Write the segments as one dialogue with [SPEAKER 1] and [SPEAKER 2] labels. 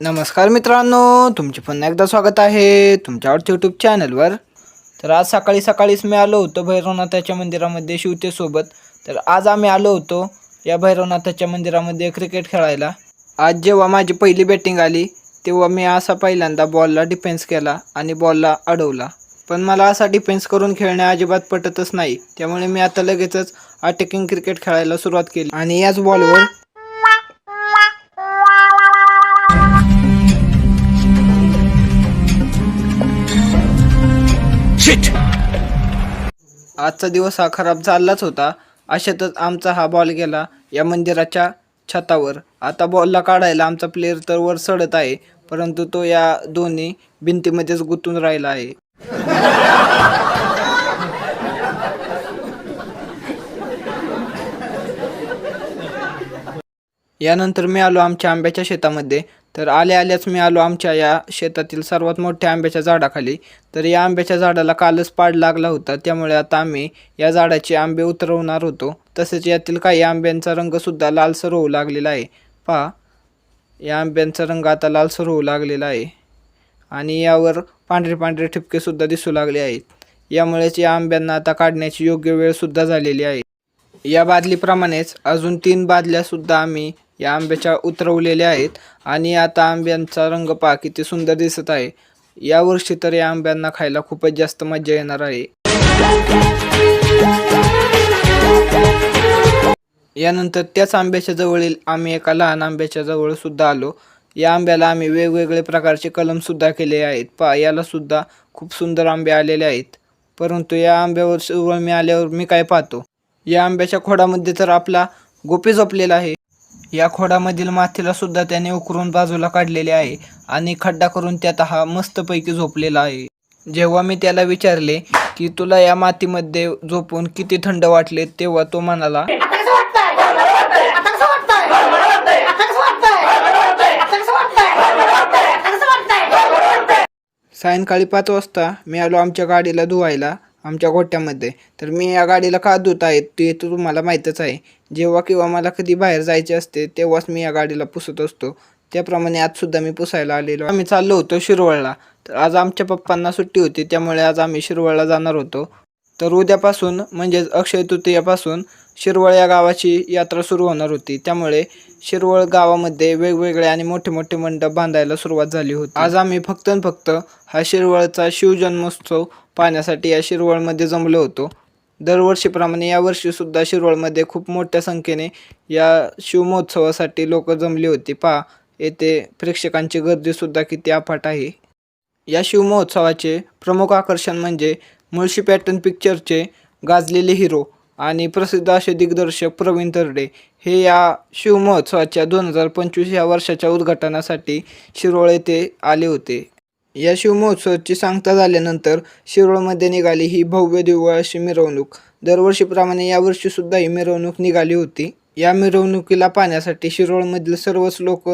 [SPEAKER 1] नमस्कार मित्रांनो तुमचे पुन्हा एकदा स्वागत आहे तुमच्या आवडत्या यूट्यूब चॅनलवर तर आज सकाळी सकाळीच मी आलो होतो भैरवनाथाच्या मंदिरामध्ये शिवतेसोबत. तर आज आम्ही आलो होतो या भैरवनाथाच्या मंदिरामध्ये क्रिकेट खेळायला. आज जेव्हा माझी पहिली बॅटिंग आली तेव्हा मी असा पहिल्यांदा बॉलला डिफेन्स केला आणि बॉलला अडवला. पण मला असा डिफेन्स करून खेळणे अजिबात पटतच नाही. त्यामुळे मी आता लगेचच अटॅकिंग क्रिकेट खेळायला सुरुवात केली आणि याच बॉलवर आजचा दिवस हा खराब चाललाच होता. अशातच आमचा हा बॉल गेला या मंदिराच्या छतावर. आता बॉलला काढायला आमचा प्लेअर तर वर चढत आहे परंतु तो या दोन्ही भिंतीमध्येच गुंतून राहिला आहे. यानंतर मी आलो आमच्या आंब्याच्या शेतामध्ये. तर आल्या आल्याच मी आलो आमच्या या शेतातील सर्वात मोठ्या आंब्याच्या झाडाखाली. तर या आंब्याच्या झाडाला कालच पाड लागला होता. त्यामुळे आता आम्ही या झाडाचे आंबे उतरवणार होतो. तसेच यातील काही आंब्यांचा रंगसुद्धा लालसर होऊ लागलेला आहे. पहा या आंब्यांचा रंग आता लालसर होऊ लागलेला आहे. आणि यावर पांढरे पांढरे ठिपकेसुद्धा दिसू लागले आहेत. यामुळेच या आंब्यांना आता काढण्याची योग्य वेळसुद्धा झालेली आहे. या बादलीप्रमाणेच अजून तीन बादल्यासुद्धा आम्ही या आंब्याच्या उतरवलेल्या आहेत आणि आता आंब्यांचा रंग पहा किती सुंदर दिसत आहे. यावर्षी तर या आंब्यांना खायला खूपच जास्त मजा येणार आहे. यानंतर त्याच आंब्याच्या जवळील आम्ही एका लहान आंब्याच्या जवळ सुद्धा आलो. या आंब्याला आम्ही वेगवेगळे प्रकारचे कलम सुद्धा केले आहेत. पा याला सुद्धा खूप सुंदर आंबे आलेले आहेत. परंतु या आंब्यावर मी आल्यावर मी काय पाहतो? या आंब्याच्या खोडामध्ये तर आपला गोपी झोपलेला आहे. या खोडामधील मातीला सुद्धा त्याने उकरून बाजूला काढलेले आहे आणि खड्डा करून त्यात हा मस्तपैकी झोपलेला आहे. जेव्हा मी त्याला विचारले की तुला या मातीमध्ये झोपून किती थंड वाटले? तेव्हा तो म्हणाला सायंकाळी पाच वाजता मी आलो आमच्या गाडीला धुवायला. आमच्या गोट्यामध्ये. तर मी या गाडीला का धुत आहे ते तर तुम्हाला माहीतच आहे. जेव्हा किंवा मला कधी बाहेर जायचे असते तेव्हाच मी या गाडीला पुसत असतो. त्याप्रमाणे आजसुद्धा मी पुसायला आलेलो आम्ही चाललो होतो शिरवळला. तर आज आमच्या पप्पांना सुट्टी होती त्यामुळे आज आम्ही शिरवळला जाणार होतो. तर उद्यापासून म्हणजेच अक्षय तृतीयापासून शिरवळ या गावाची यात्रा सुरू होणार होती. त्यामुळे शिरवळ गावामध्ये वेगवेगळे आणि मोठे मोठे मंडप बांधायला सुरुवात झाली होती. आज आम्ही फक्त आणि फक्त हा शिरवळचा शिवजन्मोत्सव पाहण्यासाठी या शिरवळमध्ये जमलो होतो. दरवर्षीप्रमाणे यावर्षीसुद्धा शिरवळमध्ये खूप मोठ्या संख्येने या शिवमहोत्सवासाठी लोक जमली होती. पहा येथे प्रेक्षकांची गर्दीसुद्धा किती अफाट आहे. या शिवमहोत्सवाचे प्रमुख आकर्षण म्हणजे मुळशी पॅटर्न पिक्चरचे गाजलेले हिरो आणि प्रसिद्ध असे दिग्दर्शक प्रवीण तरडे. हे या शिवमहोत्सवाच्या दोन हजार पंचवीस या वर्षाच्या उद्घाटनासाठी शिरोळ येथे आले होते. या शिवमहोत्सवाची सांगता झाल्यानंतर शिरोळमध्ये निघाली ही भव्य दिव्य अशी मिरवणूक. दरवर्षीप्रमाणे यावर्षीसुद्धा ही मिरवणूक निघाली होती. या मिरवणुकीला पाहण्यासाठी शिरोळमधील सर्वच लोक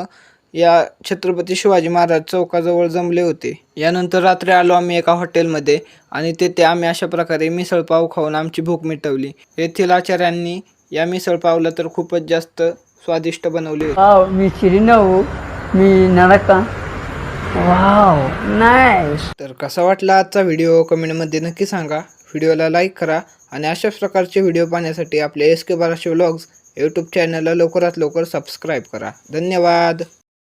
[SPEAKER 1] या छत्रपती शिवाजी महाराज चौकाजवळ जमले होते. यानंतर रात्री आलो आम्ही एका हॉटेलमध्ये आणि तेथे आम्ही अशा प्रकारे मिसळपाव खाऊन आमची भूक मिटवली. येथील आचार्यांनी या मिसळपावला तर खूपच जास्त स्वादिष्ट बनवले होते.
[SPEAKER 2] मी चिरिनऊ मी नडका वाव नाईस
[SPEAKER 1] तर कसा वाटला आजचा व्हिडिओ कमेंटमध्ये नक्की सांगा. व्हिडिओला लाईक करा आणि अशाच प्रकारचे व्हिडिओ पाहण्यासाठी आपले एस के बाराशे व्लॉग्स यूट्यूब चॅनलला लवकरात लवकर सबस्क्राईब करा. धन्यवाद.